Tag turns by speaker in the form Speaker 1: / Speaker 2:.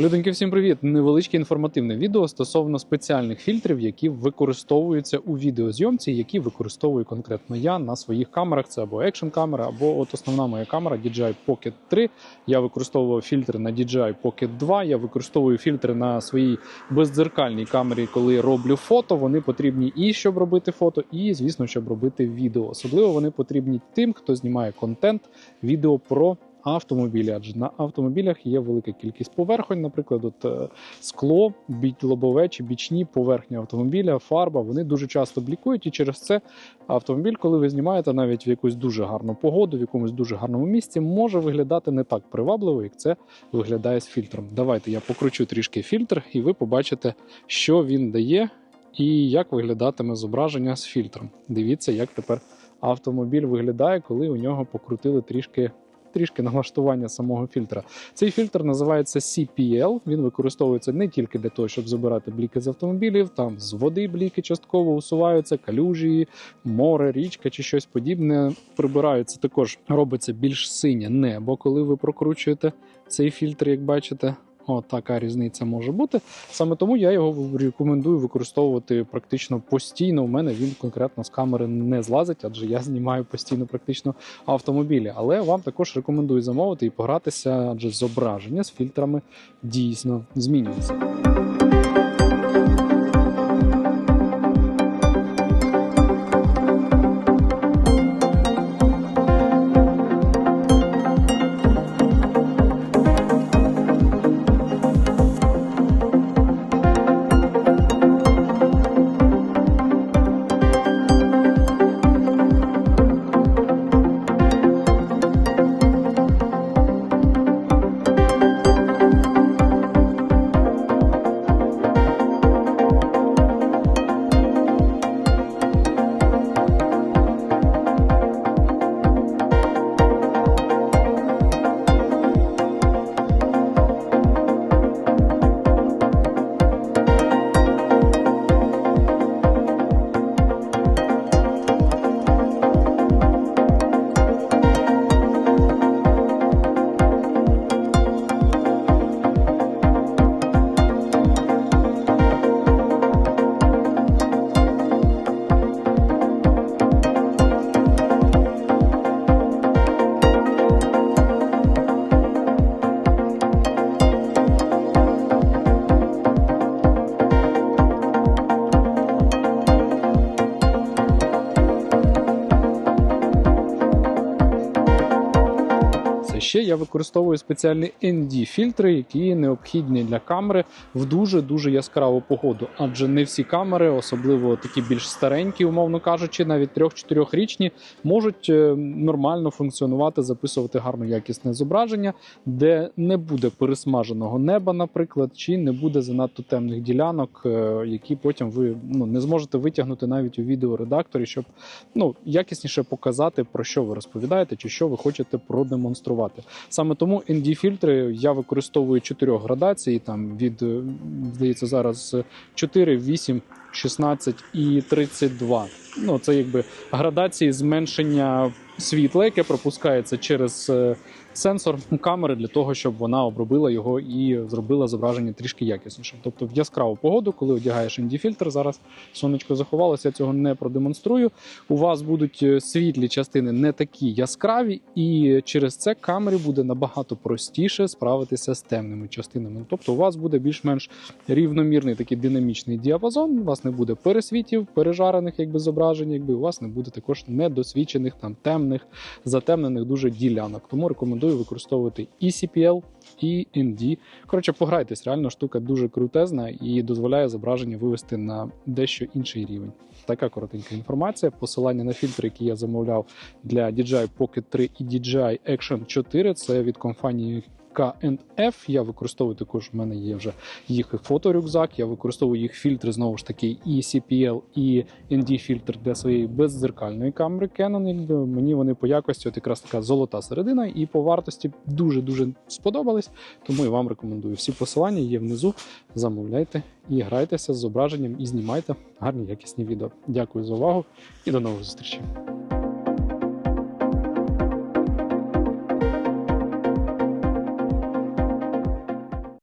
Speaker 1: Людоньки, всім привіт! Невеличке інформативне відео стосовно спеціальних фільтрів, які використовуються у відеозйомці, які використовую конкретно я на своїх камерах. Це або екшн камера, або от основна моя камера DJI Pocket 3. Я використовував фільтри на DJI Pocket 2. Я використовую фільтри на своїй бездзеркальній камері, коли роблю фото. Вони потрібні і щоб робити фото, і звісно, щоб робити відео. Особливо вони потрібні тим, хто знімає контент, відео про автомобілі, адже на автомобілях є велика кількість поверхонь, наприклад, от е, скло, лобове чи бічні поверхні автомобіля, фарба. Вони дуже часто блікують, і через це автомобіль, коли ви знімаєте навіть в якусь дуже гарну погоду, в якомусь дуже гарному місці, може виглядати не так привабливо, як це виглядає з фільтром. Давайте я покручу трішки фільтр, і ви побачите, що він дає і як виглядатиме зображення з фільтром. Дивіться, як тепер автомобіль виглядає, коли у нього покрутили трішки трішки налаштування самого фільтра. Цей фільтр називається CPL. Він використовується не тільки для того, щоб забирати бліки з автомобілів, там з води бліки частково усуваються, калюжі, море, річка чи щось подібне. Прибираються також, робиться більш синє небо, коли ви прокручуєте цей фільтр, як бачите. О, така різниця може бути. Саме тому я його рекомендую використовувати практично постійно. У мене він конкретно з камери не злазить, адже я знімаю постійно практично автомобілі. Але вам також рекомендую замовити і погратися, адже зображення з фільтрами дійсно змінюється. Ще я використовую спеціальні ND-фільтри, які необхідні для камери в дуже дуже яскраву погоду. Адже не всі камери, особливо такі більш старенькі, умовно кажучи, навіть 3-4 річні, можуть е, нормально функціонувати, записувати гарно якісне зображення, де не буде пересмаженого неба, наприклад, чи не буде занадто темних ділянок, е, які потім ви ну не зможете витягнути навіть у відеоредакторі, щоб ну якісніше показати про що ви розповідаєте, чи що ви хочете продемонструвати. Саме тому ND-фільтри я використовую чотирьох градацій, там від е, здається зараз 4, 8, 16 і 32. Ну це якби градації зменшення світла, яке пропускається через е, сенсор камери для того, щоб вона обробила його і зробила зображення трішки якіснішим. Тобто в яскраву погоду, коли одягаєш ND-фільтр, зараз сонечко заховалося, я цього не продемонструю. У вас будуть е, світлі частини не такі яскраві, і через це камері буде набагато простіше справитися з темними частинами. Тобто, у вас буде більш-менш рівномірний такий динамічний діапазон. У вас не буде пересвітів, пережарених якби зображень, якби у вас не буде також недосвідчених там темних, затемнених дуже ділянок. Тому рекомендую використовувати і CPL, і ND. Коротше, пограйтесь, реально штука дуже крутезна і дозволяє зображення вивести на дещо інший рівень. Така коротенька інформація. Посилання на фільтри, які я замовляв для DJI Pocket 3 і DJI Action 4. Це від компанії K&F. Я використовую також. У мене є вже їх фоторюкзак. Я використовую їх фільтри знову ж таки, і CPL, і ND-фільтр для своєї беззеркальної камери Canon. Мені вони по якості, от якраз така золота середина, і по вартості дуже дуже сподобались. Тому я вам рекомендую. Всі посилання є внизу. Замовляйте і грайтеся з зображенням, і знімайте гарні якісні відео. Дякую за увагу і до нових зустрічей.